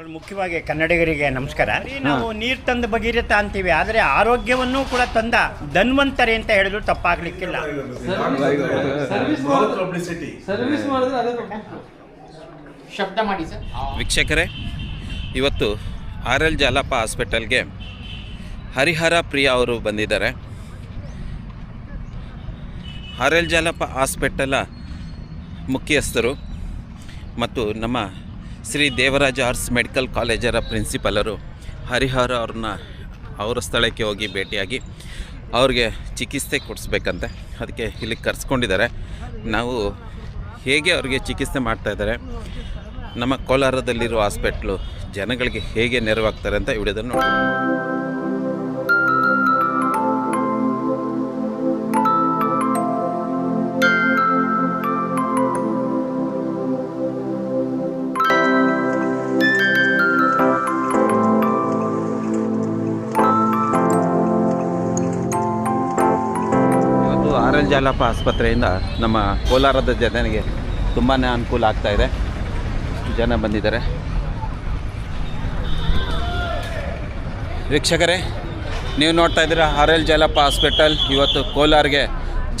ಅದರಲ್ಲಿ ಮುಖ್ಯವಾಗಿ ಕನ್ನಡಿಗರಿಗೆ ನಮಸ್ಕಾರ. ನಾವು ನೀರು ತಂದ ಭಗೀರಥ ಅಂತೀವಿ ಆದರೆ ಆರೋಗ್ಯವನ್ನು ಕೂಡ ತಂದ ಧನ್ವಂತರಿ ಅಂತ ಹೇಳಿದ್ರು ತಪ್ಪಾಗ್ಲಿಕ್ಕಿಲ್ಲ. ಸರ್ವಿಸ್ ಪಬ್ಲಿಸಿಟಿ ಸರ್ವಿಸ್ ಮಾಡಿದ್ರೆ ಅದೇ ಶಬ್ದ ಮಾಡಿ ಸರ್. ವೀಕ್ಷಕರೇ ಇವತ್ತು ಆರ್ ಎಲ್ ಜಾಲಪ್ಪ ಹಾಸ್ಪಿಟಲ್ಗೆ ಹರಿಹರ ಪ್ರಿಯ ಅವರು ಬಂದಿದ್ದಾರೆ. ಆರ್ ಎಲ್ ಜಾಲಪ್ಪ ಹಾಸ್ಪಿಟಲ ಮುಖ್ಯಸ್ಥರು ಮತ್ತು ನಮ್ಮ ಶ್ರೀ ದೇವರಾಜ ಆರ್ಟ್ಸ್ ಮೆಡಿಕಲ್ ಕಾಲೇಜರ ಪ್ರಿನ್ಸಿಪಲರು ಹರಿಹರ ಅವ್ರನ್ನ ಅವರ ಸ್ಥಳಕ್ಕೆ ಹೋಗಿ ಭೇಟಿಯಾಗಿ ಅವ್ರಿಗೆ ಚಿಕಿತ್ಸೆ ಕೊಡಿಸ್ಬೇಕಂತೆ. ಅದಕ್ಕೆ ಇಲ್ಲಿಗೆ ಕರೆಸ್ಕೊಂಡಿದ್ದಾರೆ. ನಾವು ಹೇಗೆ ಅವ್ರಿಗೆ ಚಿಕಿತ್ಸೆ ಮಾಡ್ತಾಯಿದ್ದಾರೆ ನಮ್ಮ ಕೋಲಾರದಲ್ಲಿರುವ ಹಾಸ್ಪಿಟ್ಲು ಜನಗಳಿಗೆ ಹೇಗೆ ನೆರವಾಗ್ತಾರೆ ಅಂತ ವಿಡಿಯೋದಲ್ಲಿ ನೋಡಿ ಜಾಲಪ್ಪ ಆಸ್ಪತ್ರೆಯಿಂದ ನಮ್ಮ ಕೋಲಾರದ ಜನರಿಗೆ ತುಂಬಾ ಅನುಕೂಲ ಆಗ್ತಾ ಇದೆ. ಜನ ಬಂದಿದ್ದಾರೆ. ವೀಕ್ಷಕರೇ, ನೀವು ನೋಡ್ತಾ ಇದ್ದೀರಾ ಆರ್ ಎಲ್ ಜಾಲಪ್ಪ ಹಾಸ್ಪಿಟಲ್. ಇವತ್ತು ಕೋಲಾರಿಗೆ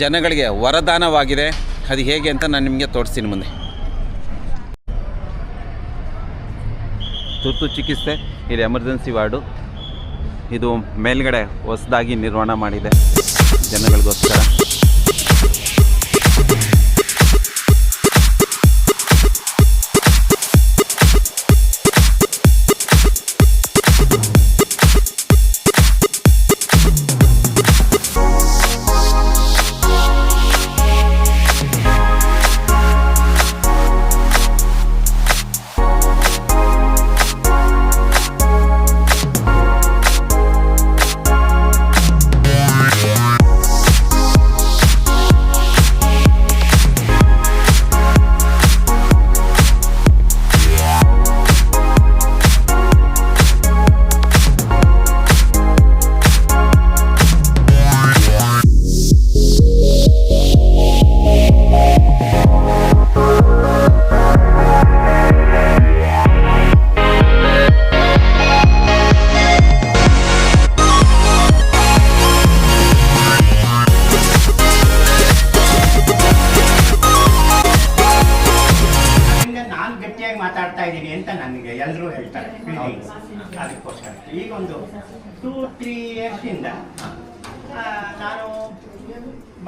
ಜನಗಳಿಗೆ ವರದಾನವಾಗಿದೆ. ಅದು ಹೇಗೆ ಅಂತ ನಾನು ನಿಮಗೆ ತೋರಿಸ್ತೀನಿ ಮುಂದೆ. ತುರ್ತು ಚಿಕಿತ್ಸೆ, ಇದು ಎಮರ್ಜೆನ್ಸಿ ವಾರ್ಡು. ಇದು ಮೇಲ್ಗಡೆ ಹೊಸದಾಗಿ ನಿರ್ಮಾಣ ಮಾಡಿದೆ ಜನಗಳಿಗೋಸ್ಕರ.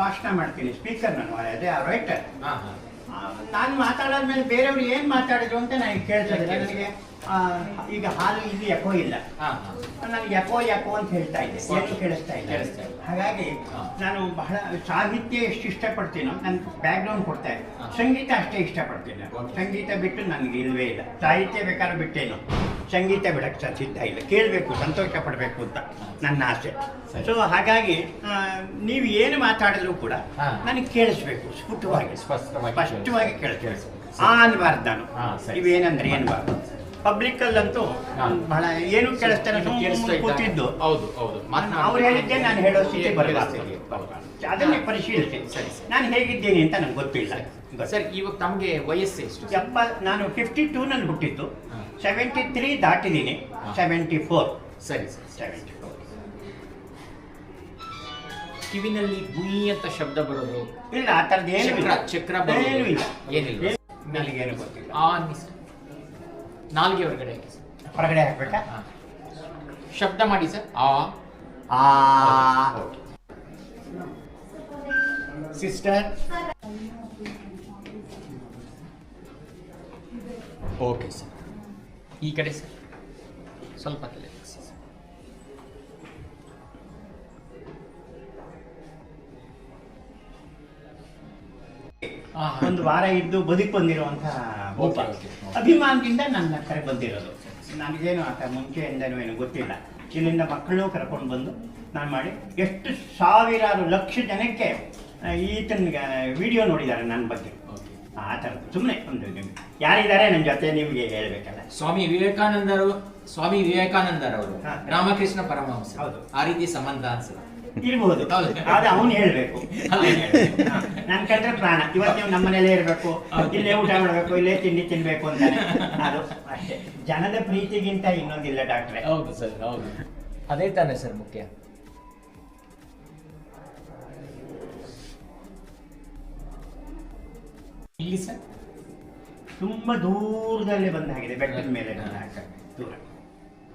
ಭಾಷಣ ಮಾಡ್ತೀನಿ. ಸ್ಪೀಕರ್ ನಾನು ಅದೇ ರೈಟರ್ ನಾನು ಮಾತಾಡಾದ್ಮೇಲೆ ಬೇರೆಯವ್ರು ಏನು ಮಾತಾಡಿದ್ರು ಅಂತ ನನಗೆ ಕೇಳ್ತಾರೆ ನನಗೆ ಈಗ ಹಾಲು ಇಲ್ಲಿ ಎಕೋ ಇಲ್ಲ. ನಾನು ಎಕೋ ಎಕೋ ಅಂತ ಹೇಳ್ತಾ ಇದ್ದೆ. ಏನು ಕೇಳಿಸ್ತಾ ಇಲ್ಲ. ಹಾಗಾಗಿ ನಾನು ಬಹಳ ಸಾಹಿತ್ಯ ಎಷ್ಟು ಇಷ್ಟಪಡ್ತೀನೋ ನನ್ನ ಬ್ಯಾಕ್ಗ್ರೌಂಡ್ ಕೊಡ್ತಾ ಇದ್ದೆ. ಸಂಗೀತ ಅಷ್ಟೇ ಇಷ್ಟಪಡ್ತೀನಿ. ಸಂಗೀತ ಬಿಟ್ಟು ನನಗೆ ಇಲ್ವೇ ಇಲ್ಲ. ಸಾಹಿತ್ಯ ಬೇಕಾದ್ರೆ ಬಿಟ್ಟೇನು. ಸಂಗೀತ ಬಿಡಕ್ಕೆ ಸಹ ಸಿದ್ಧ ಇಲ್ಲ ಕೇಳಬೇಕು ಸಂತೋಷ ಪಡಬೇಕು ಅಂತ ನನ್ನ ಆಸೆ. ಸೊ ಹಾಗಾಗಿ ನೀವು ಏನು ಮಾತಾಡಿದ್ರು ಕೂಡ. ನನಗೆ ಕೇಳಿಸ್ಬೇಕು ಸ್ಫುಟವಾಗಿ ಸ್ಪಷ್ಟವಾಗಿ ಕೇಳಿಸ್ಬೇಕು. ಆ ಅನ್ಬಾರ್ದು ನಾನು. ಇವೇನಂದ್ರೆ ಏನ್ಬಾರ್ದು ಪಬ್ಲಿಕ್ ಅಲ್ಲಂತೂ. ಬಹಳ ಏನು ಕೇಳಿಸ್ತಾರೆ ಕೂತಿದ್ದು ಹೌದು ಹೌದು. ಅವ್ರು ಹೇಳಿದ್ದೆ ನಾನು ಹೇಳೋ ಸ್ಥಿತಿ ಬರಲಾಗ್ತದೆ? ಅದನ್ನೇ. ಪರಿಶೀಲಿಸಿ ಸರಿ. ನಾನು ಹೇಗಿದ್ದೇನೆ ಅಂತ ನನಗೆ ಗೊತ್ತಿಲ್ಲ. ಸರ್ ಇವಾಗ ತಮಗೆ ವಯಸ್ಸು ಎಷ್ಟು? ಎಪ್ಪ ನಾನು ಫಿಫ್ಟಿ ಟೂನಲ್ಲಿ ಹುಟ್ಟಿದ್ದು. ಸೆವೆಂಟಿ ತ್ರೀ ದಾಟಿದ್ದೀನಿ. ಸೆವೆಂಟಿ ಫೋರ್ ಸರಿ ಸರ್ ಸೆವೆಂಟಿ ಫೋರ್ ಕಿವಿನಲ್ಲಿ ಗುಯಿ ಅಂತ ಶಬ್ದ ಬರೋದು? ಇಲ್ಲ ಆ ಥರದ್ದು ಏನು ಚಕ್ರ ಚಕ್ರ ಬರೋದು? ಏನೂ ಇಲ್ಲ. ಏನಿಲ್ಲ. ನನಗೇನು ಗೊತ್ತಿಲ್ಲ. ಆ ಮಿಸ್ ನಾಲ್ಗೆ ಹೊರಗಡೆ ಹಾಕಿ ಸರ್. ಹೊರಗಡೆ ಹಾಕ್ಬೇಕಾ? ಶಬ್ದ ಮಾಡಿ ಸರ್. ಆ. ಆ. ಸಿಸ್ಟರ್? Okay sir. ಈ ಕಡೆ ಸರ್. ಸ್ವಲ್ಪ ಆ, ಒಂದು ವಾರ ಇದ್ದು ಬದುಕ್ ಬಂದಿರುವಂತಹ ಭೂಪ. ಅಭಿಮಾನದಿಂದ ನನ್ನ ಕರೆ ಬಂದಿರೋದು. ನನಗೇನು ಆತ ಮುಂಚೆಯಿಂದನೂ ಏನು ಗೊತ್ತಿಲ್ಲ. ಇಲ್ಲಿಂದ ಮಕ್ಕಳು ಕರ್ಕೊಂಡು ಬಂದು ನಾನು ಮಾಡಿ ಎಷ್ಟು ಸಾವಿರಾರು ಲಕ್ಷ ಜನಕ್ಕೆ ಈ ಈತನ ವಿಡಿಯೋ ನೋಡಿದ್ದಾರೆ ನನ್ನ ಬಗ್ಗೆ. ಥರದ್ದು. ಸುಮ್ಮನೆ ಒಂದು ನಿಮ್ಗೆ ಯಾರಿದ್ದಾರೆ ನಿಮ್ಮ ಜೊತೆ ನಿಮಗೆ ಹೇಳಬೇಕಲ್ಲ? ಸ್ವಾಮಿ ವಿವೇಕಾನಂದರು ಸ್ವಾಮಿ ವಿವೇಕಾನಂದರವರು ಹಾ. ರಾಮಕೃಷ್ಣ ಪರಮಹಂಸ. ಹೌದು. ಆ ರೀತಿ ಸಂಬಂಧ ಅನ್ಸುತ್ತೆ ಇರ್ಬೋದು. ಹೌದು. ಆದ್ರೆ ಅವನು ಹೇಳ್ಬೇಕು. ನಾನು ಕಂಡ್ರೆ ಪ್ರಾಣ. ಇವತ್ತು ನೀವು ನಮ್ಮ ಮನೇಲೇ ಇರ್ಬೇಕು. ಇಲ್ಲೇ ಊಟ ಮಾಡ್ಬೇಕು ಇಲ್ಲೇ ತಿಂಡಿ ತಿನ್ಬೇಕು ಅಂತ ಅದು ಅಷ್ಟೇ. ಜನದ ಪ್ರೀತಿಗಿಂತ ಇನ್ನೊಂದಿಲ್ಲ ಡಾಕ್ಟ್ರೆ. ಹೌದು ಸರ್ ಹೌದು. ಅದೇ ತಾನೇ ಸರ್ ಮುಖ್ಯ. ಇಲ್ಲಿ ಸರ್. ತುಂಬಾ ದೂರದಲ್ಲಿ ಬಂದ ಹಾಗಿದೆ ಬೆಟ್ಟದ ಮೇಲೆ. ದೂರ.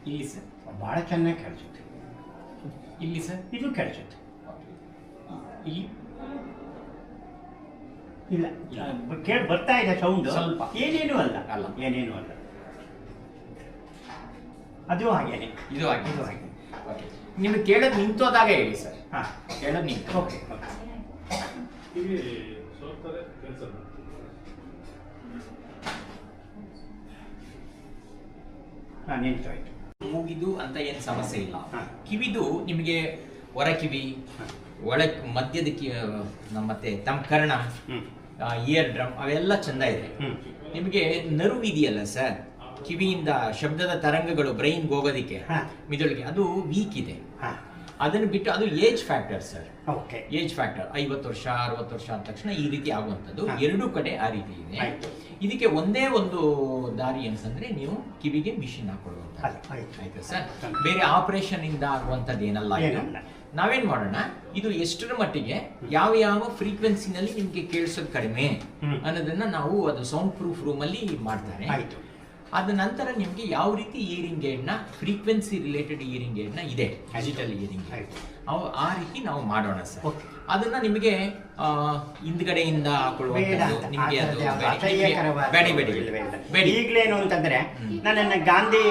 ಇಲ್ಲಿ ಸರ್. ಭಾಳ ಚೆನ್ನಾಗಿ ಕೇಳಿಸುತ್ತೆ ಇಲ್ಲಿ ಸರ್. ಇದು ಕೇಳಿಸುತ್ತೆ ಇಲ್ಲಿ. ಇಲ್ಲ. ಕೇಳಿ ಬರ್ತಾ ಇದೆ ಸೌಂಡ್ ಸ್ವಲ್ಪ. ಏನೇನು ಅಲ್ಲ. ಅಲ್ಲ. ಏನೇನು ಅಲ್ಲ. ಅದು ಹಾಗೇನೆ. ಇದು ಹಾಗೆ. ಇದು ಹಾಗೆ. ಓಕೆ. ನಿಮಗೆ ಕೇಳೋದು ನಿಂತೋದಾಗ ಹೇಳಿ ಸರ್. ಹಾ. ಕೇಳೋದು ನಿಂತು. ಓಕೆ ಓಕೆ ಹಾ ನಿಂತೋಯ್ತು ಮೂಗಿದು ಅಂತ ಏನು ಸಮಸ್ಯೆ ಇಲ್ಲ. ಕಿವಿದು ನಿಮಗೆ ಹೊರ ಕಿವಿ ಒಳ ಮಧ್ಯದ ಕಿ ಮತ್ತೆ ತಮ್ಮ ಕರ್ಣ ಇಯರ್ ಡ್ರಮ್ ಅವೆಲ್ಲ ಚಂದ ಇದೆ. ನಿಮಗೆ ನರ್ವ್ ಇದೆಯಲ್ಲ ಸರ್? ಕಿವಿಯಿಂದ ಶಬ್ದದ ತರಂಗಗಳು ಬ್ರೈನ್ಗೆ ಹೋಗೋದಿಕ್ಕೆ. ಮಿದುಳಿಗೆ ಅದು ವೀಕ್ ಇದೆ. ಅದನ್ನು ಬಿಟ್ಟು ಅದು age factor sir. Okay. Age factor ಐವತ್ತು ವರ್ಷ ಅರವತ್ತು ವರ್ಷ ಆದ ತಕ್ಷಣ ಈ ರೀತಿ ಆಗುವಂಥದ್ದು. ಎರಡೂ ಕಡೆ ಆ ರೀತಿ ಇದೆ. ಇದಕ್ಕೆ ಒಂದೇ ಒಂದು ದಾರಿ ಅಂತಂದ್ರೆ ನೀವು ಕಿವಿಗೆ ಮಿಷಿನ್ ಹಾಕೊಳ್ಳುವಂತ ಆಯ್ತು, ಸರ್? ಬೇರೆ ಆಪರೇಷನ್ ಇಂದ ಆಗುವಂತದ್ದು ಏನಲ್ಲ. ನಾವೇನ್ ಮಾಡೋಣ? ಇದು ಎಷ್ಟರ ಮಟ್ಟಿಗೆ ಯಾವ ಯಾವ ಫ್ರೀಕ್ವೆನ್ಸಿನಲ್ಲಿ ನಿಮ್ಗೆ ಕೇಳಿಸೋದು ಕಡಿಮೆ ಅನ್ನೋದನ್ನ ನಾವು ಅದು ಸೌಂಡ್ ಪ್ರೂಫ್ ರೂಮ್ ಅಲ್ಲಿ ಮಾಡ್ತಾರೆ. ಅದ ನಂತರ ನಿಮ್ಗೆ ಯಾವ ರೀತಿ ಇಯರಿಂಗ್ ಏಡ್ನ ಫ್ರೀಕ್ವೆನ್ಸಿ ರಿಲೇಟೆಡ್ ಇಯರಿಂಗ್ ಏಡ್ನ ಇದೆ? Digital hearing. ಅವು ಆ ರೀತಿ ನಾವು ಮಾಡೋಣ ಸರ್. ಅದನ್ನ ನಿಮಗೆ ಹಿಂದ್ಗಡೆಯಿಂದ ಬೇಡ ಇಲ್ಲ. ಅಂತಂದ್ರೆ ನನ್ನ ಗಾಂಧಿ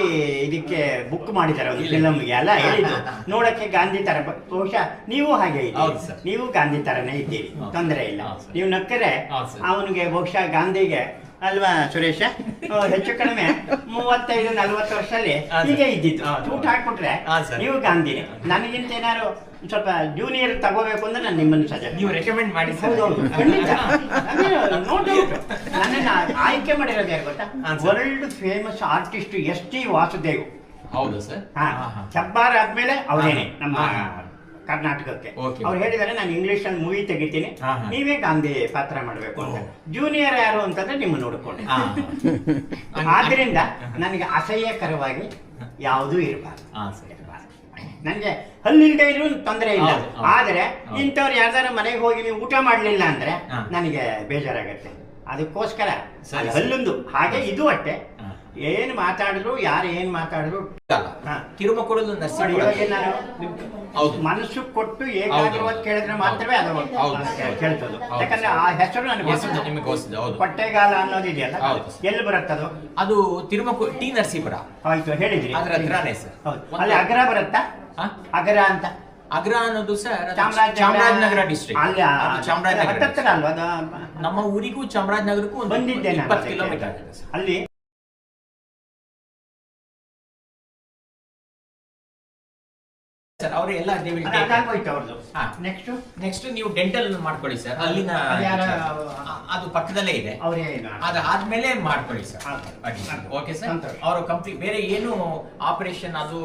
ಇದಕ್ಕೆ ಬುಕ್ ಮಾಡಿದ್ದಾರೆ ಒಂದು. ಫಿಲಮ್ಗೆ ಅಲ್ಲ? ಹೇಳಿದ್ದು. ನೋಡಕ್ಕೆ ಗಾಂಧಿ ತರ ಬಹುಶಃ ನೀವು ಹಾಗೆ ನೀವು ಗಾಂಧಿ ತರನೇ ಇದ್ದೀರಿ. ತೊಂದರೆ ಇಲ್ಲ. ನೀವು ನಕ್ಕರೆ ಅವನಿಗೆ ಬಹುಶಃ ಗಾಂಧಿಗೆ ಅಲ್ವಾ ಸುರೇಶ? ಹೆಚ್ಚು ಕಡಿಮೆ. ಮೂವತ್ತೈದು ನಲ್ವತ್ತು ವರ್ಷದಲ್ಲಿ. ಹೀಗೆ ಇದ್ದಿತ್ತು ಊಟ. ಹಾಕ್ಬಿಟ್ರೆ. ನೀವು ಗಾಂಧಿನೇ ನನಗಿಂತ ಏನಾದ್ರು ಸ್ವಲ್ಪ ಜೂನಿಯರ್ ತಗೋಬೇಕು ಅಂದ್ರೆ ನಾನು ನಿಮ್ಮನ್ನು ಸಜೆಸ್ಟ್ ನೀವು ರೆಕಮೆಂಡ್ ಮಾಡಿ ಖಂಡಿತ. ನೋ ಆಯ್ಕೆ ಮಾಡಿರೋದು ಯಾರು ಗೊತ್ತಾ? World famous artist S T Vasudev. ಹೌದು ಸರ್? ಹಾ. ಚಬ್ಬಾರ್ ಆದ್ಮೇಲೆ ಅವರೇನೆ ನಮ್ಮ. ಕರ್ನಾಟಕಕ್ಕೆ. ಅವ್ರು ಹೇಳಿದಾರೆ ನಾನು ಇಂಗ್ಲಿಷ್ ಅಲ್ಲಿ ಮೂವಿ ತೆಗಿತೀನಿ. ನೀವೇ ಗಾಂಧಿ ಪಾತ್ರ ಮಾಡಬೇಕು ಅಂತ. ಜೂನಿಯರ್ ಯಾರು ಅಂತಂದ್ರೆ ನಿಮ್ಮ ನೋಡ್ಕೊಂಡು. ಆದ್ರಿಂದ ನನಗೆ ಅಸಹ್ಯಕರವಾಗಿ ಯಾವುದೂ ಇರಬಾರ್ದು. ನನ್ಗೆ ಹಲ್ಲಿಲ್ದೇ ಇದ್ರು ತೊಂದರೆ ಇಲ್ಲ. ಆದ್ರೆ. ಇಂಥವ್ರು ಯಾರ್ದಾರ ಮನೆಗೆ ಹೋಗಿ ನೀವು ಊಟ ಮಾಡ್ಲಿಲ್ಲ ಅಂದ್ರೆ. ನನಗೆ ಬೇಜಾರಾಗತ್ತೆ. ಅದಕ್ಕೋಸ್ಕರ ಹಲ್ಲೊಂದು. ಹಾಗೆ ಇದು ಅಟ್ಟೆ. ಏನ್ ಮಾತಾಡಿದ್ರು ಯಾರು ಏನ್ ಮಾತಾಡಿದ್ರು ಹೌದು. ಮನಸ್ಸು ಕೊಟ್ಟು ಏಕಾಗ್ರವಾಗಿ ಕೇಳಿದ್ರೆ ಮಾತ್ರವೇ ಅದು ಕೇಳ್ತದ್ದು. ಕೇಳ್ತದು. ಯಾಕಂದ್ರೆ ಆ ಹೆಸರು ನನಗೆ ಪಟ್ಟೆಗಾಲ ಅನ್ನೋದು ಅನ್ನೋದಿದೆಯಲ್ಲ ಹೌದು. ಎಲ್ಲಿ ಬರುತ್ತದು ಅದು? ತಿರುಮಕು ಟಿ ನರಸೀಪುರ. ಆಯ್ತು ಹೇಳಿದ್ರಿ. ಅದ್ರ ಹತ್ರನೇ ಸರ್ ಅಲ್ಲಿ ಅಗ್ರ ಬರುತ್ತಾ? ಅಗ್ರ ಅಂತ? ಅಗ್ರ ಅನ್ನೋದು ಸರ್ ಚಾಮರಾಜನಗರ ಡಿಸ್ಟ್ರಿಕ್ಟ್ ಅಲ್ಲಿ ಚಾಮರಾಜನಗರ ನಮ್ಮ ಊರಿಗೂ ಚಾಮರಾಜನಗರಕ್ಕೂ ಒಂದು ಇಪ್ಪತ್ತು ಕಿಲೋಮೀಟರ್ ಅಲ್ಲಿ ಅವರು ಎಲ್ಲ will ಅದು take- ಅವ್ರದ್ದು ಹಾ. ನೆಕ್ಸ್ಟ್ ನೆಕ್ಸ್ಟ್ ನೀವು ಡೆಂಟಲ್ ಮಾಡ್ಕೊಳ್ಳಿ ಸರ್ ಅಲ್ಲಿನ ಅದು ಪಕ್ಕದಲ್ಲೇ ಇದೆ. ಅವರೇ ಅದು ಆದ್ಮೇಲೆ ಮಾಡ್ಕೊಳ್ಳಿ ಸರ್. Okay sir. ಅವರು ಕಂಪ್ಲೀಟ್ ಬೇರೆ ಏನು ಆಪರೇಷನ್ ಅದು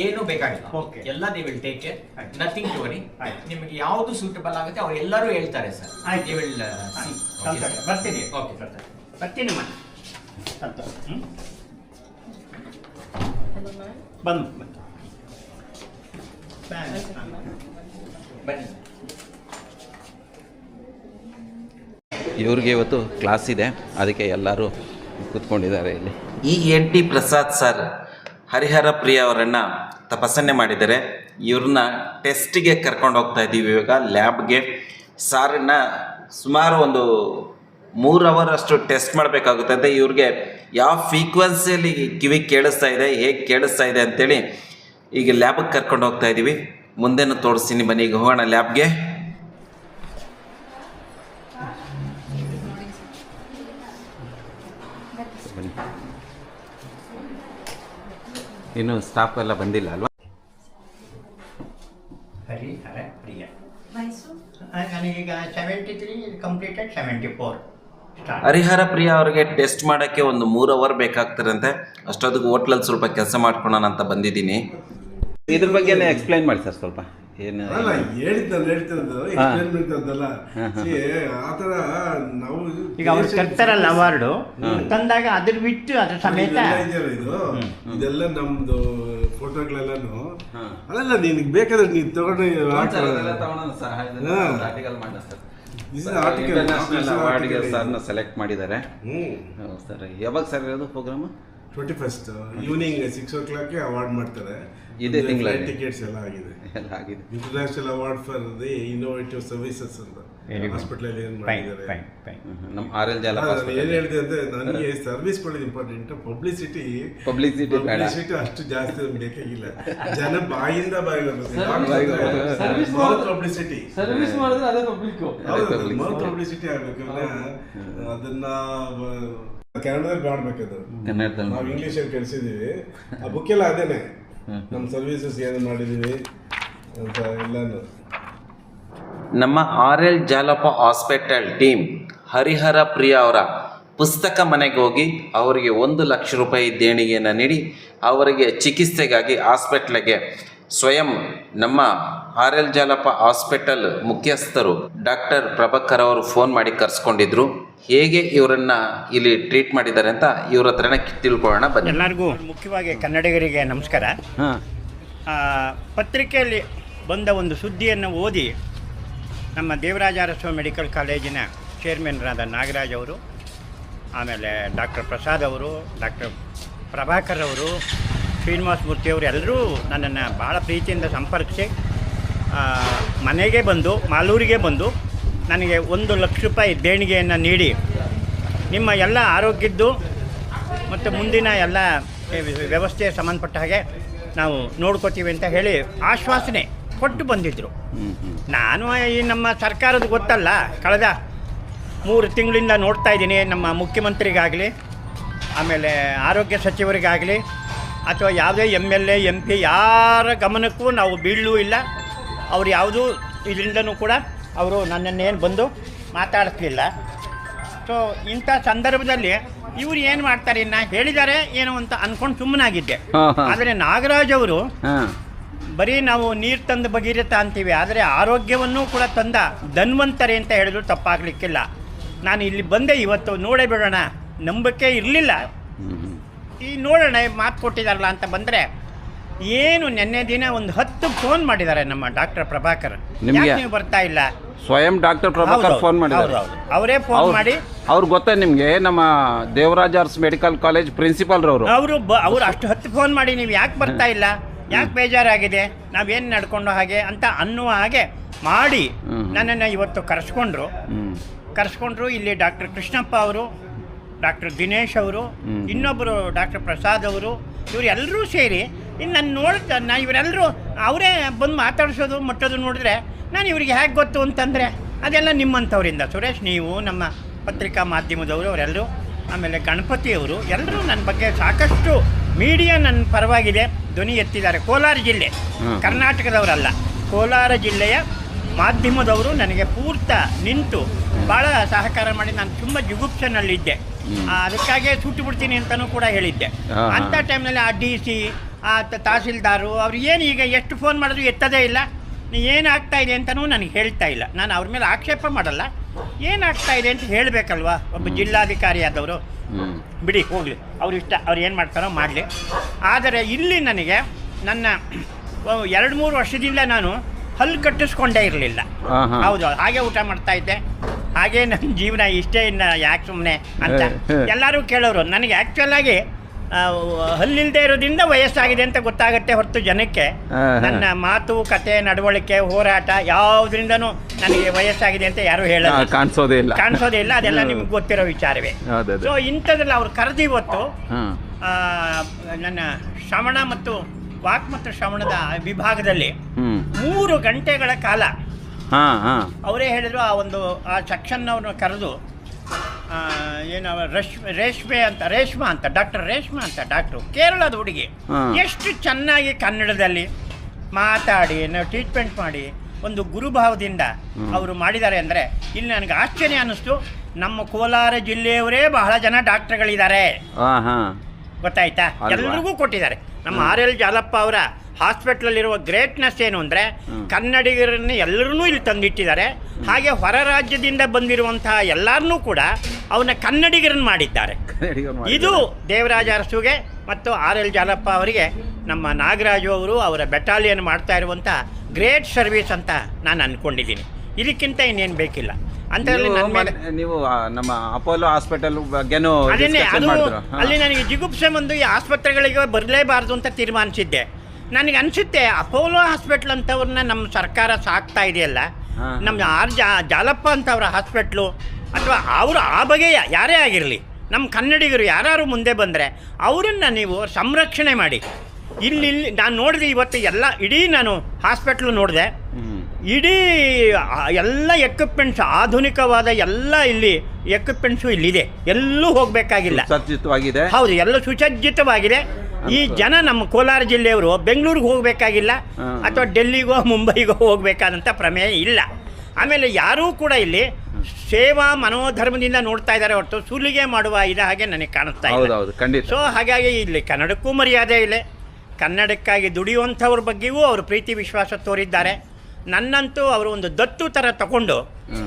ಏನು ಬೇಕಾಗಿಲ್ಲ. ಓಕೆ ಎಲ್ಲ ದೇ ವಿಲ್ ಟೇಕ್ ಕೇರ್ ಆಯ್ತು. ನಥಿಂಗ್ ಟು ವರಿ ಆಯ್ತು. ನಿಮಗೆ ಯಾವುದು ಸೂಟಬಲ್ ಆಗುತ್ತೆ ಅವ್ರು ಎಲ್ಲರೂ ಹೇಳ್ತಾರೆ ಸರ್ ಆಯ್ತು. ದೇ ವಿಲ್ ಬರ್ತೀನಿ. ಓಕೆ ಸರ್ ಬರ್ತೀನಿ? ಬಂದು ಇವ್ರಿಗೆ ಇವತ್ತು ಕ್ಲಾಸ್ ಇದೆ. ಅದಕ್ಕೆ ಎಲ್ಲರೂ ಕೂತ್ಕೊಂಡಿದ್ದಾರೆ ಇಲ್ಲಿ. ಈ N T Prasad sir Harihara Priya ಅವರನ್ನು ತಪಾಸಣೆ ಮಾಡಿದ್ದಾರೆ. ಇವ್ರನ್ನ ಟೆಸ್ಟಿಗೆ ಕರ್ಕೊಂಡು ಹೋಗ್ತಾ ಇದ್ದೀವಿ ಇವಾಗ ಲ್ಯಾಬ್ಗೆ ಸಾರನ್ನ ಸುಮಾರು ಒಂದು ಮೂರು ಅವರ್ ಅಷ್ಟು ಟೆಸ್ಟ್ ಮಾಡಬೇಕಾಗುತ್ತದೆ ಇವ್ರಿಗೆ ಯಾವ ಫ್ರೀಕ್ವೆನ್ಸಿಯಲ್ಲಿ ಕಿವಿ ಕೇಳಿಸ್ತಾ ಇದೆ ಹೇಗೆ ಕೇಳಿಸ್ತಾ ಇದೆ ಅಂತೇಳಿ ಈಗ ಲ್ಯಾಬ್ಗೆ ಕರ್ಕೊಂಡು ಹೋಗ್ತಾ ಇದ್ದೀವಿ ಮುಂದೆನೂ ತೋರಿಸ್ತೀನಿ ಬನ್ನಿ. ಈಗ ಹೋಗೋಣ ಲ್ಯಾಬ್ಗೆ ಬನ್ನಿ ಇನ್ನು ಸ್ಟಾಫ್ ಎಲ್ಲ ಬಂದಿಲ್ಲ ಅಲ್ವಾ? ಹರಿಹರ ಪ್ರಿಯ. ಆ, ನನಗೀಗ seventy three completed seventy four start Harihara Priya ಅವರಿಗೆ ಟೆಸ್ಟ್ ಮಾಡೋಕ್ಕೆ ಒಂದು ಮೂರು ಅವರ್ ಬೇಕಾಗ್ತಾರಂತೆ. ಅಷ್ಟೊತ್ತಿಗೆ ಹೋಟ್ಲಲ್ಲಿ ಸ್ವಲ್ಪ ಕೆಲಸ ಮಾಡ್ಕೊಳೋಣ ಅಂತ ಬಂದಿದ್ದೀನಿ. ಇದ್ರ ಬಗ್ಗೆನೇ ಎಕ್ಸ್ಪ್ಲೈನ್ ಮಾಡಿ ಸರ್ ಸ್ವಲ್ಪ. ಏನು ಅಲ್ಲ ಹೇಳಿದ್ದಲ್ಲ ಹೇಳ್ತಿರೋದು ಎಕ್ಸ್ಪೆರಿಮೆಂಟ್ ಅದಲ್ಲ See, ಆ ನಾವು ಈಗ ಅವ್ರು ಕಟ್ತಾರಲ್ಲ ಅವಾರ್ಡು ತಂದಾಗ ಅದ್ರ ಬಿಟ್ಟು ಅದ್ರ ಸಮೇತ ಇದೆಲ್ಲ ಇದು? ಇದೆಲ್ಲ ನಮ್ದು ಫೋಟೋಗಳೆಲ್ಲಾನು? ಅಲ್ಲಲ್ಲ ನಿನಗೆ ಬೇಕಾದ್ರೆ ನೀನು ತಗೊಂಡು ಆರ್ಟಿಕಲ್ ಅವಾರ್ಡ್ಗೆ ಸರ್ನ ಸೆಲೆಕ್ಟ್ ಮಾಡಿದ್ದಾರೆ ಸರ್ ಯಾವಾಗ ಸರ್ ಇರೋದು program twenty first evening six o ಕ್ಲಾಕ್ಗೆ award ಮಾಡ್ತಾರೆ. ಇದೇ ತಿಂಗಳ ಟಿಕೆಟ್ಸ್ ಎಲ್ಲ ಆಗಿದೆ. ಎಲ್ಲ ಆಗಿದೆ. International award for the innovative services ಅಂತ. ಹಾಸ್ಪಿಟಲಲ್ಲಿ ಏನ್ ಮಾಡಿದ್ದಾರೆ. ಫೈನ್ ಫೈನ್ ನಮ್ಮ ಆರ್ ಎಲ್ ಜಾಲ ಏನು ಏನ್ ಹೇಳಿದೆ ಅಂದ್ರೆ ನನಗೆ ಸರ್ವಿಸ್ ಕೊಡೋದು ಇಂಪಾರ್ಟೆಂಟ್ ಪಬ್ಲಿಸಿಟಿ ಪಬ್ಲಿಸಿಟಿ ಬೇಡ. ಪಬ್ಲಿಸಿಟಿ ಅಷ್ಟು ಜಾಸ್ತಿ ಬೇಕಾಗಿಲ್ಲ. ಜನ ಬಾಯಿಂದ ಬಾಯಿಗೆ. ಮೌತ್ ಪಬ್ಲಿಸಿಟಿ ಸರ್ವಿಸ್ ಮಾಡಿದ್ರೆ ಅದೇ ಪಬ್ಲಿಕ್ ಮೌತ್ ಪಬ್ಲಿಸಿಟಿ ಆಗ್ಬೇಕು ಅದನ್ನ ಕನ್ನಡದಲ್ಲಿ ಮಾಡ್ಬೇಕದು. ನಾವು ಇಂಗ್ಲಿಷ್ ಅಲ್ಲಿ ಕಲಿಸಿದೀವಿ ಆ ಬುಕ್ ಎಲ್ಲ ಅದೇನೆ. ನಮ್ಮ ಸರ್ವಿಸಸ್ ಏನು ಮಾಡಿದೀವಿ ಅಂತ ಎಲ್ಲಾನು. ನಮ್ಮ R L Jalappa hospital team Harihara Priya ಅವರ ಪುಸ್ತಕ ಮನೆಗೆ ಹೋಗಿ ಅವರಿಗೆ ಒಂದು ಲಕ್ಷ ರೂಪಾಯಿ ದೇಣಿಗೆಯನ್ನು ನೀಡಿ ಅವರಿಗೆ ಚಿಕಿತ್ಸೆಗಾಗಿ ಹಾಸ್ಪಿಟ್ಲಿಗೆ ಸ್ವಯಂ ನಮ್ಮ ಆರ್ ಎಲ್ ಜಾಲಪ್ಪ ಹಾಸ್ಪಿಟಲ್ ಮುಖ್ಯಸ್ಥರು ಡಾಕ್ಟರ್ ಪ್ರಭಾಕರ್ ಅವರು ಫೋನ್ ಮಾಡಿ ಕರೆಸ್ಕೊಂಡಿದ್ರು. ಹೇಗೆ ಇವರನ್ನ ಇಲ್ಲಿ ಟ್ರೀಟ್ ಮಾಡಿದ್ದಾರೆ ಅಂತ ಇವ್ರ ಹತ್ರನೇ ತಿಳ್ಕೊಳ್ಳೋಣ ಬನ್ನಿ. ಎಲ್ಲರಿಗೂ ಮುಖ್ಯವಾಗಿ ಕನ್ನಡಿಗರಿಗೆ ನಮಸ್ಕಾರ. ಪತ್ರಿಕೆಯಲ್ಲಿ ಬಂದ ಒಂದು ಸುದ್ದಿಯನ್ನು ಓದಿ ನಮ್ಮ ದೇವರಾಜ ಅರಸು ಮೆಡಿಕಲ್ ಕಾಲೇಜಿನ ಚೇರ್ಮನ್ರಾದ ನಾಗರಾಜ್ ಅವರು ಆಮೇಲೆ ಡಾಕ್ಟರ್ ಪ್ರಸಾದ್ ಅವರು ಡಾಕ್ಟರ್ ಪ್ರಭಾಕರ್ ಅವರು ಶ್ರೀನಿವಾಸ ಮೂರ್ತಿ ಅವರು ಎಲ್ಲರೂ ನನ್ನನ್ನು ಭಾಳ ಪ್ರೀತಿಯಿಂದ ಸಂಪರ್ಕಿಸಿ ಮನೆಗೆ ಬಂದು, ಮಾಲೂರಿಗೆ ಬಂದು ನನಗೆ ಒಂದು ಲಕ್ಷ ರೂಪಾಯಿ ದೇಣಿಗೆಯನ್ನು ನೀಡಿ, ನಿಮ್ಮ ಎಲ್ಲ ಆರೋಗ್ಯದ್ದು ಮತ್ತು ಮುಂದಿನ ಎಲ್ಲ ವ್ಯವಸ್ಥೆ ಸಂಬಂಧಪಟ್ಟ ಹಾಗೆ ನಾವು ನೋಡ್ಕೋತೀವಿ ಅಂತ ಹೇಳಿ ಆಶ್ವಾಸನೆ ಕೊಟ್ಟು ಬಂದಿದ್ದರು ನಾನು ಈ ನಮ್ಮ ಸರ್ಕಾರದ ಗೊತ್ತಲ್ಲ, ಕಳೆದ ಮೂರು ತಿಂಗಳಿಂದ ನೋಡ್ತಾ ಇದ್ದೀನಿ ನಮ್ಮ ಮುಖ್ಯಮಂತ್ರಿಗಾಗಲಿ, ಆಮೇಲೆ ಆರೋಗ್ಯ ಸಚಿವರಿಗಾಗಲಿ ಅಥವಾ ಯಾವುದೇ M L A M P ಯಾರ ಗಮನಕ್ಕೂ ನಾವು ಬೀಳಲೂ ಇಲ್ಲ. ಅವ್ರು ಯಾವುದೂ ಇದರಿಂದನೂ ಕೂಡ ಅವರು ನನ್ನನ್ನೇನು ಬಂದು ಮಾತಾಡಿಸ್ಲಿಲ್ಲ ಸೊ ಇಂಥ ಸಂದರ್ಭದಲ್ಲಿ ಇವ್ರು ಏನು ಮಾಡ್ತಾರೆ ಇನ್ನು ಹೇಳಿದ್ದಾರೆ ಏನು ಅಂತ ಅನ್ಕೊಂಡು ಸುಮ್ಮನಾಗಿದ್ದೆ. ಆದರೆ ನಾಗರಾಜ್ ಅವರು ಬರೀ ನಾವು ನೀರು ತಂದು ಬಗೀರತ ಅಂತೀವಿ ಆದರೆ ಆರೋಗ್ಯವನ್ನು ಕೂಡ ತಂದ ಧನ್ವಂತರೆ ಅಂತ ಹೇಳಿದ್ರು ತಪ್ಪಾಗಲಿಕ್ಕಿಲ್ಲ. ನಾನು ಇಲ್ಲಿ ಬಂದೆ ಇವತ್ತು ನೋಡೇ ಬಿಡೋಣ ನಂಬಿಕೆ ಇರಲಿಲ್ಲ. ಈ ನೋಡೋಣ ಮಾತು ಕೊಟ್ಟಿದಾರಲ್ಲ ಅಂತ ಬಂದರೆ ಏನು ನಿನ್ನೆ ದಿನ ಒಂದು ಹತ್ತು ಫೋನ್ ಮಾಡಿದ್ದಾರೆ ನಮ್ಮ ಡಾಕ್ಟರ್ ಪ್ರಭಾಕರ್. ನಿಮಗೆ ನೀವು ಬರ್ತಾ ಇಲ್ಲ? ಸ್ವಯಂ ಡಾಕ್ಟರ್ ಪ್ರಭಾಕರ್ ಫೋನ್ ಮಾಡಿದ್ದಾರೆ. ಅವರೇ ಫೋನ್ ಮಾಡಿ. ಅವ್ರು ಗೊತ್ತಾ ನಿಮಗೆ ನಮ್ಮ Devaraj Urs medical college principal ಅವರು ಅವರು ಅವ್ರು ಅಷ್ಟು ಹತ್ತು ಫೋನ್ ಮಾಡಿ ನೀವು ಯಾಕೆ ಬರ್ತಾ ಇಲ್ಲ? ಯಾಕೆ ಬೇಜಾರಾಗಿದೆ? ನಾವೇನು ನಡ್ಕೊಂಡು ಹಾಗೆ ಅಂತ ಅನ್ನುವ ಹಾಗೆ ಮಾಡಿ. ನನ್ನನ್ನು ಇವತ್ತು ಕರೆಸ್ಕೊಂಡ್ರು. ಕರೆಸ್ಕೊಂಡ್ರು ಇಲ್ಲಿ ಡಾಕ್ಟರ್ ಕೃಷ್ಣಪ್ಪ ಅವರು. ಡಾಕ್ಟರ್ ದಿನೇಶ್ ಅವರು ಇನ್ನೊಬ್ಬರು ಡಾಕ್ಟರ್ ಪ್ರಸಾದ್ ಅವರು ಇವರೆಲ್ಲರೂ ಸೇರಿ ಇನ್ನು ನಾನು ನೋಡ್ತಾ ನಾ ಇವರೆಲ್ಲರೂ ಅವರೇ ಬಂದು ಮಾತಾಡಿಸೋದು ಮುಟ್ಟೋದು ನೋಡಿದ್ರೆ ನಾನು ಇವ್ರಿಗೆ ಹೇಗೆ ಗೊತ್ತು ಅಂತಂದರೆ ಅದೆಲ್ಲ ನಿಮ್ಮಂಥವರಿಂದ. ಸುರೇಶ್ ನೀವು ನಮ್ಮ ಪತ್ರಿಕಾ ಮಾಧ್ಯಮದವರು ಅವರೆಲ್ಲರೂ ಆಮೇಲೆ ಗಣಪತಿಯವರು ಎಲ್ಲರೂ ನನ್ನ ಬಗ್ಗೆ ಸಾಕಷ್ಟು ಮೀಡಿಯಾ ನನ್ನ ಪರವಾಗಿದೆ ಧ್ವನಿ ಎತ್ತಿದ್ದಾರೆ. ಕೋಲಾರ ಜಿಲ್ಲೆ ಕರ್ನಾಟಕದವರಲ್ಲ. ಕೋಲಾರ ಜಿಲ್ಲೆಯ ಮಾಧ್ಯಮದವರು ನನಗೆ ಪೂರ್ತ ನಿಂತು ಭಾಳ ಸಹಕಾರ ಮಾಡಿ ನಾನು ತುಂಬ ಜುಗುಪ್ಸನಲ್ಲಿದ್ದೆ. ಅದಕ್ಕಾಗಿ ಸುಟ್ಟು ಬಿಡ್ತೀನಿ ಅಂತಲೂ ಕೂಡ ಹೇಳಿದ್ದೆ. ಅಂಥ ಟೈಮ್ನಲ್ಲಿ ಆ ಡಿ ಸಿ ಆ ತಹಸೀಲ್ದಾರು ಅವ್ರು ಏನು ಈಗ ಎಷ್ಟು ಫೋನ್ ಮಾಡಿದ್ರು ಎತ್ತದೇ ಇಲ್ಲ. ಏನಾಗ್ತಾ ಇದೆ ಅಂತಲೂ ನನಗೆ ಹೇಳ್ತಾ ಇಲ್ಲ. ನಾನು ಅವ್ರ ಮೇಲೆ ಆಕ್ಷೇಪ ಮಾಡಲ್ಲ. ಏನಾಗ್ತಾ ಇದೆ ಅಂತ ಹೇಳಬೇಕಲ್ವಾ? ಒಬ್ಬ ಜಿಲ್ಲಾಧಿಕಾರಿ ಆದವರು. ಬಿಡಿ ಹೋಗಲಿ. ಅವ್ರು ಇಷ್ಟ ಅವ್ರು ಏನು ಮಾಡ್ತಾರೋ ಮಾಡಲಿ. ಆದರೆ ಇಲ್ಲಿ ನನಗೆ ನನ್ನ ಎರಡು ಮೂರು ವರ್ಷದಿಂದ ನಾನು ಹಲ್ಲು ಕಟ್ಟಿಸ್ಕೊಂಡೇ ಇರಲಿಲ್ಲ. ಹೌದು ಹಾಗೆ ಊಟ ಮಾಡ್ತಾ ಇದ್ದೆ. ಹಾಗೆ ನನ್ನ ಜೀವನ ಇಷ್ಟೇ ಇನ್ನ ಯಾಕೆ ಸುಮ್ಮನೆ ಅಂತ. ಎಲ್ಲರೂ ಕೇಳೋರು ನನಗೆ ಆ್ಯಕ್ಚುಲ್ ಆಗಿ ಹಲ್ಲಿಲ್ದೇ ಇರೋದ್ರಿಂದ ವಯಸ್ಸಾಗಿದೆ ಅಂತ ಗೊತ್ತಾಗುತ್ತೆ ಹೊರತು ಜನಕ್ಕೆ. ನನ್ನ ಮಾತು ಕತೆ ನಡವಳಿಕೆ ಹೋರಾಟ ಯಾವುದರಿಂದನೂ ನನಗೆ ವಯಸ್ಸಾಗಿದೆ ಅಂತ ಯಾರು ಹೇಳಲ್ಲ. ಕಾಣಿಸೋದೇ ಇಲ್ಲ. ಕಾಣಿಸೋದೇ ಇಲ್ಲ ಅದೆಲ್ಲ. ನಿಮ್ಗೆ ಗೊತ್ತಿರೋ ವಿಚಾರವೇ. ಸೊ ಇಂಥದ್ರಲ್ಲಿ ಅವ್ರು ಕರೆದು ಇವತ್ತು ಆ, ನನ್ನ ಶ್ರವಣ ಮತ್ತು ವಾಕ್ ಮತ್ತು ಶ್ರವಣದ ವಿಭಾಗದಲ್ಲಿ ಮೂರು ಗಂಟೆಗಳ ಕಾಲ ಹಾಂ ಹಾಂ. ಅವರೇ ಹೇಳಿದ್ರು ಆ ಒಂದು ಆ ಸೆಕ್ಷನ್ನವ್ರನ್ನ ಕರೆದು ಆ, ಏನು ರಶ್ ರೇಷ್ಮೆ ಅಂತ ರೇಷ್ಮಾ ಅಂತ ಡಾಕ್ಟರ್ ರೇಷ್ಮಾ ಅಂತ ಡಾಕ್ಟ್ರು ಕೇರಳದ ಹುಡುಗಿ ಎಷ್ಟು ಚೆನ್ನಾಗಿ ಕನ್ನಡದಲ್ಲಿ ಮಾತಾಡಿ ನಾವು ಟ್ರೀಟ್ಮೆಂಟ್ ಮಾಡಿ ಒಂದು ಗುರುಭಾವದಿಂದ. ಅವರು ಮಾಡಿದ್ದಾರೆ ಅಂದರೆ ಇಲ್ಲಿ ನನಗೆ ಆಶ್ಚರ್ಯ ಅನ್ನಿಸ್ತು. ನಮ್ಮ ಕೋಲಾರ ಜಿಲ್ಲೆಯವರೇ ಬಹಳ ಜನ ಡಾಕ್ಟರ್ಗಳಿದ್ದಾರೆ. ಗೊತ್ತಾಯ್ತಾ? ಎಲ್ಲರಿಗೂ ಕೊಟ್ಟಿದ್ದಾರೆ. ನಮ್ಮ ಆರ್ ಎಲ್ ಜಾಲಪ್ಪ ಅವರ ಹಾಸ್ಪಿಟ್ಲಲ್ಲಿರುವ ಗ್ರೇಟ್ನೆಸ್ ಏನು ಅಂದರೆ ಕನ್ನಡಿಗರನ್ನು ಎಲ್ಲರನ್ನೂ ಇಲ್ಲಿ ತಂದಿಟ್ಟಿದ್ದಾರೆ. ಹಾಗೆ ಹೊರ ರಾಜ್ಯದಿಂದ ಬಂದಿರುವಂತಹ ಎಲ್ಲರನ್ನೂ ಕೂಡ ಅವನ ಕನ್ನಡಿಗರನ್ನು ಮಾಡಿದ್ದಾರೆ. ಇದು ದೇವರಾಜ ಅರಸುಗೆ ಮತ್ತು ಆರ್ ಎಲ್ ಜಾಲಪ್ಪ ಅವರಿಗೆ ನಮ್ಮ ನಾಗರಾಜು ಅವರು ಅವರ ಬೆಟಾಲಿಯನ್ ಮಾಡ್ತಾ ಇರುವಂಥ ಗ್ರೇಟ್ ಸರ್ವಿಸ್ ಅಂತ ನಾನು ಅಂದ್ಕೊಂಡಿದ್ದೀನಿ. ಇದಕ್ಕಿಂತ ಇನ್ನೇನು ಬೇಕಿಲ್ಲ. ಅಂತ ನೀವು ನಮ್ಮ ಅಪೋಲೋ ಹಾಸ್ಪಿಟಲ್ ಬಗ್ಗೆನೂ ಅದು ಅಲ್ಲಿ ನನಗೆ ಜಿಗುಪ್ಸೆ ಬಂದು ಈ ಆಸ್ಪತ್ರೆಗಳಿಗೆ ಬರಲೇಬಾರದು ಅಂತ ತೀರ್ಮಾನಿಸಿದ್ದೆ. ನನಗೆ ಅನಿಸುತ್ತೆ ಅಪೋಲೋ ಹಾಸ್ಪಿಟ್ಲ್ ಅಂತವ್ರನ್ನ ನಮ್ಮ ಸರ್ಕಾರ ಸಾಕ್ತಾ ಇದೆಯಲ್ಲ. ನಮ್ಮ ಆರ್ ಜಾ ಜಾಲಪ್ಪ ಅಂತವ್ರ ಹಾಸ್ಪಿಟ್ಲು ಅಥವಾ ಅವರು ಆ ಬಗೆಯ ಯಾರೇ ಆಗಿರಲಿ ನಮ್ಮ ಕನ್ನಡಿಗರು ಯಾರು ಮುಂದೆ ಬಂದರೆ ಅವರನ್ನ ನೀವು ಸಂರಕ್ಷಣೆ ಮಾಡಿ. ಇಲ್ಲಿ ನಾನು ನೋಡಿದೆ ಇವತ್ತು ಎಲ್ಲ ಇಡೀ ನಾನು ಹಾಸ್ಪಿಟ್ಲು ನೋಡಿದೆ. ಇಡೀ ಎಲ್ಲ ಎಕ್ವಿಪ್ಮೆಂಟ್ಸ್ ಆಧುನಿಕವಾದ ಎಲ್ಲ ಇಲ್ಲಿ ಎಕ್ವಿಪ್ಮೆಂಟ್ಸು ಇಲ್ಲಿದೆ. ಎಲ್ಲೂ ಹೋಗಬೇಕಾಗಿಲ್ಲ. ಸಜ್ಜಿತವಾಗಿದೆ ಹೌದು ಎಲ್ಲ ಸುಸಜ್ಜಿತವಾಗಿದೆ. ಈ ಜನ ನಮ್ಮ ಕೋಲಾರ ಜಿಲ್ಲೆಯವರು ಬೆಂಗಳೂರಿಗೆ ಹೋಗಬೇಕಾಗಿಲ್ಲ. ಅಥವಾ ಡೆಲ್ಲಿಗೋ ಮುಂಬೈಗೋ ಹೋಗಬೇಕಾದಂಥ ಪ್ರಮೇಯ ಇಲ್ಲ. ಆಮೇಲೆ ಯಾರೂ ಕೂಡ ಇಲ್ಲಿ ಸೇವಾ ಮನೋಧರ್ಮದಿಂದ ನೋಡ್ತಾ ಇದ್ದಾರೆ ಹೊರತು ಸುಲಿಗೆ ಮಾಡುವ ಇದ ಹಾಗೆ ನನಗೆ ಕಾಣಿಸ್ತಾ ಇದೆ ಸೊ ಹಾಗಾಗಿ ಇಲ್ಲಿ ಕನ್ನಡಕ್ಕೂ ಮರ್ಯಾದೆ ಇಲ್ಲ. ಕನ್ನಡಕ್ಕಾಗಿ ದುಡಿಯುವಂಥವ್ರ ಬಗ್ಗೆಯೂ ಅವರು ಪ್ರೀತಿ ವಿಶ್ವಾಸ ತೋರಿದ್ದಾರೆ. ನನ್ನಂತೂ ಅವರು ಒಂದು ದತ್ತು ಥರ ತಗೊಂಡು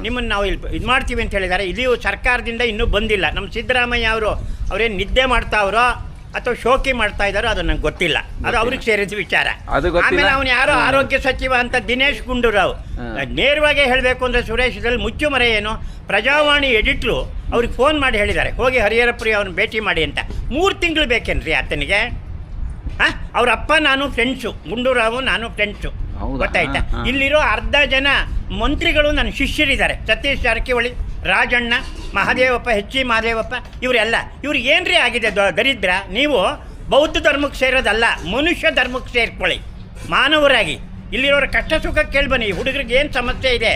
ನಿಮ್ಮನ್ನು ನಾವು ಇಲ್ಲಿ ಇದು ಮಾಡ್ತೀವಿ ಅಂತ ಹೇಳಿದ್ದಾರೆ. ಇಲ್ಲಿಯೂ ಸರ್ಕಾರದಿಂದ ಇನ್ನೂ ಬಂದಿಲ್ಲ. ನಮ್ಮ ಸಿದ್ದರಾಮಯ್ಯ ಅವರು ಅವರೇನು ನಿದ್ದೆ ಮಾಡ್ತಾವ್ರೋ ಅಥವಾ ಶೋಕಿ ಮಾಡ್ತಾ ಇದ್ದಾರೋ ಅದು ನಂಗೆ ಗೊತ್ತಿಲ್ಲ. ಅದು ಅವ್ರಿಗೆ ಸೇರಿದ ವಿಚಾರ. ಅದು ಗೊತ್ತಿಲ್ಲ. ಆಮೇಲೆ ಅವನು ಯಾರೋ ಆರೋಗ್ಯ ಸಚಿವ ಅಂತ ದಿನೇಶ್ ಗುಂಡೂರಾವ್. ನೇರವಾಗಿ ಹೇಳಬೇಕು ಅಂದರೆ ಸುರೇಶದಲ್ಲಿ ಮುಚ್ಚುಮರೆ ಏನು? ಪ್ರಜಾವಾಣಿ ಎಡಿಟ್ರು ಅವ್ರಿಗೆ ಫೋನ್ ಮಾಡಿ ಹೇಳಿದ್ದಾರೆ. ಹೋಗಿ ಹರಿಹರಪುರಿ ಅವ್ರನ್ನ ಭೇಟಿ ಮಾಡಿ ಅಂತ. ಮೂರು ತಿಂಗಳು ಬೇಕೇನ್ರಿ ಆತನಿಗೆ? ಹಾಂ? ಅವ್ರ ಅಪ್ಪ ನಾನು ಫ್ರೆಂಡ್ಸು ಗುಂಡೂರಾವು ನಾನು ಫ್ರೆಂಡ್ಸು ಹೌದಾ? ಗೊತ್ತಾಯ್ತಾ? ಹಾ, ಹಾ. ಇಲ್ಲಿರೋ ಅರ್ಧ ಜನ ಮಂತ್ರಿಗಳು ನನ್ನ ಶಿಷ್ಯರಿದ್ದಾರೆ. ಸತೀಶ್ ಜಾರಕಿಹೊಳಿ ರಾಜಣ್ಣ ಮಹಾದೇವಪ್ಪ ಹೆಚ್ಚಿ ಮಹಾದೇವಪ್ಪ ಇವರೆಲ್ಲ. ಇವ್ರಿಗೆ ಏನ್ರಿ ಆಗಿದೆ ದರಿದ್ರ? ನೀವು ಬೌದ್ಧ ಧರ್ಮಕ್ಕೆ ಸೇರೋದಲ್ಲ ಮನುಷ್ಯ ಧರ್ಮಕ್ಕೆ ಸೇರ್ಕೊಳ್ಳಿ. ಮಾನವರಾಗಿ. ಇಲ್ಲಿರೋರ ಕಷ್ಟ ಸುಖ ಕೇಳಿ ಬನ್ನಿ. ಹುಡುಗರಿಗೆ ಏನು ಸಮಸ್ಯೆ ಇದೆ?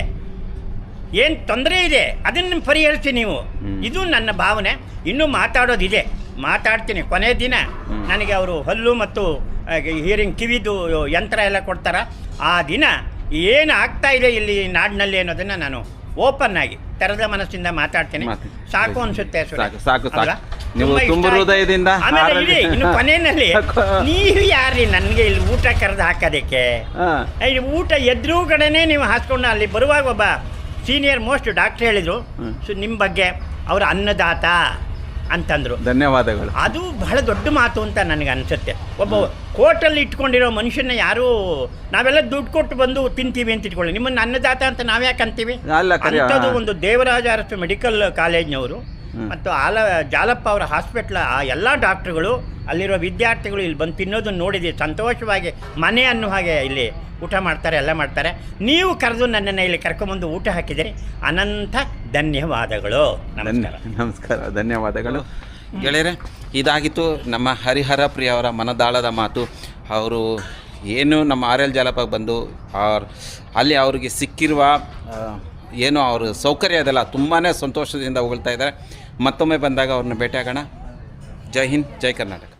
ಏನು ತೊಂದರೆ ಇದೆ? ಅದನ್ನು ಪರಿಹರಿಸಿ ನೀವು. ಇದು ನನ್ನ ಭಾವನೆ. ಇನ್ನೂ ಮಾತಾಡೋದಿದೆ. ಮಾತಾಡ್ತೀನಿ. ಕೊನೆ ದಿನ ನನಗೆ ಅವರು ಹಲ್ಲು ಮತ್ತು ಹಿಯರಿಂಗ್ ಕಿವಿದು ಯಂತ್ರ ಎಲ್ಲ ಕೊಡ್ತಾರ. ಆ ದಿನ ಏನು ಆಗ್ತಾ ಇದೆ ಇಲ್ಲಿ ನಾಡಿನಲ್ಲಿ ಅನ್ನೋದನ್ನು ನಾನು ಓಪನ್ ಆಗಿ ತೆರೆದ ಮನಸ್ಸಿಂದ ಮಾತಾಡ್ತೇನೆ. ಸಾಕು ಅನ್ಸುತ್ತೆ. ಸಾಕು, ಸಾಕು. ನೀವು ತುಂಬಾ ಹೃದಯದಿಂದ ಆಮೇಲೆ ಇನ್ನು ಕೊನೆಯಲ್ಲಿ. ನೀವು ಯಾರ್ರಿ? ನನಗೆ ಇಲ್ಲಿ ಊಟ ಕರೆದು ಹಾಕೋದಕ್ಕೆ. ಊಟ ಎದ್ರು ಊಟ ಎದುರುಗಡೆನೆ ನೀವು ಹಾಸ್ಕೊಂಡು ಅಲ್ಲಿ ಬರುವಾಗ ಒಬ್ಬ ಸೀನಿಯರ್ ಮೋಸ್ಟ್ ಡಾಕ್ಟರ್ ಹೇಳಿದರು. ಸೊ ನಿಮ್ಮ ಬಗ್ಗೆ ಅವರ ಅನ್ನದಾತ. ಅಂತಂದರು. ಧನ್ಯವಾದಗಳು. ಅದು ಬಹಳ ದೊಡ್ಡ ಮಾತು ಅಂತ ನನಗೆ ಅನಿಸುತ್ತೆ. ಒಬ್ಬ ಕೋರ್ಟಲ್ಲಿ ಇಟ್ಕೊಂಡಿರೋ ಮನುಷ್ಯನ ಯಾರು ನಾವೆಲ್ಲ ದುಡ್ಡು ಕೊಟ್ಟು ಬಂದು ತಿಂತೀವಿ ಅಂತ ಇಟ್ಕೊಳ್ಳಿ. ನಿಮ್ಮನ್ನು ಅನ್ನದಾತ ಅಂತ ನಾವ್ಯಾಕೆ ಅಂತೀವಿ? ಅಂಥದ್ದು ಒಂದು ದೇವರಾಜ ಅರಸು ಮೆಡಿಕಲ್ ಕಾಲೇಜ್ನವರು. ಮತ್ತು ಆಲ ಜಾಲಪ್ಪ ಅವರ ಹಾಸ್ಪಿಟ್ಲ ಆ ಎಲ್ಲ ಡಾಕ್ಟ್ರುಗಳು ಅಲ್ಲಿರೋ ವಿದ್ಯಾರ್ಥಿಗಳು ಇಲ್ಲಿ ಬಂದು ತಿನ್ನೋದನ್ನು ನೋಡಿದ್ದೀವಿ ಸಂತೋಷವಾಗಿ ಮನೆ ಅನ್ನೋ ಹಾಗೆ ಇಲ್ಲಿ ಊಟ ಮಾಡ್ತಾರೆ ಎಲ್ಲ ಮಾಡ್ತಾರೆ. ನೀವು ಕರೆದು ನನ್ನನ್ನು ಇಲ್ಲಿ ಕರ್ಕೊಂಬಂದು ಊಟ ಹಾಕಿದರೆ. ಅನಂತ ಧನ್ಯವಾದಗಳು. ನಮಸ್ಕಾರ. ನಮಸ್ಕಾರ ಧನ್ಯವಾದಗಳು. ಗೆಳೆಯರೆ ಇದಾಗಿತ್ತು ನಮ್ಮ ಹರಿಹರ ಪ್ರಿಯ ಅವರ ಮನದಾಳದ ಮಾತು. ಅವರು ಏನು ನಮ್ಮ ಆರ್ ಎಲ್ ಜಾಲಪಕ್ಕೆ ಬಂದು ಅವ್ರ ಅಲ್ಲಿ ಅವ್ರಿಗೆ ಸಿಕ್ಕಿರುವ ಏನು ಅವ್ರ ಸೌಕರ್ಯ ಅದೆಲ್ಲ ತುಂಬಾ ಸಂತೋಷದಿಂದ ಹೊಗಳ್ತಾ ಇದ್ದಾರೆ. ಮತ್ತೊಮ್ಮೆ ಬಂದಾಗ ಅವ್ರನ್ನ ಭೇಟಿಯಾಗೋಣ. ಜೈ ಹಿಂದ್ ಜೈ ಕರ್ನಾಟಕ.